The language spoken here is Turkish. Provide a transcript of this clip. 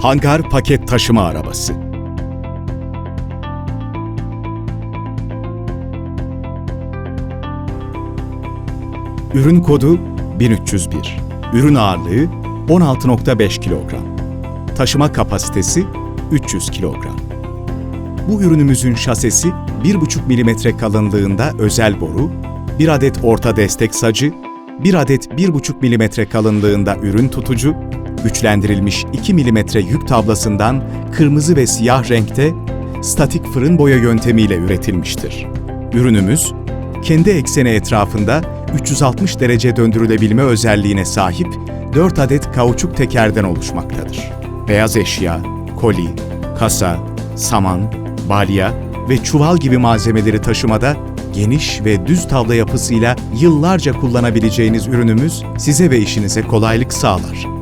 Hangar paket taşıma arabası. Ürün kodu 1301. Ürün ağırlığı 16.5 kilogram. Taşıma kapasitesi 300 kilogram. Bu ürünümüzün şasesi 1,5 mm kalınlığında özel boru, 1 adet orta destek sacı, 1 adet 1,5 mm kalınlığında ürün tutucu, güçlendirilmiş 2 mm yük tablasından kırmızı ve siyah renkte statik fırın boya yöntemiyle üretilmiştir. Ürünümüz, kendi ekseni etrafında 360 derece döndürülebilme özelliğine sahip 4 adet kauçuk tekerden oluşmaktadır. Beyaz eşya, koli, kasa, saman, balya ve çuval gibi malzemeleri taşımada geniş ve düz tabla yapısıyla yıllarca kullanabileceğiniz ürünümüz size ve işinize kolaylık sağlar.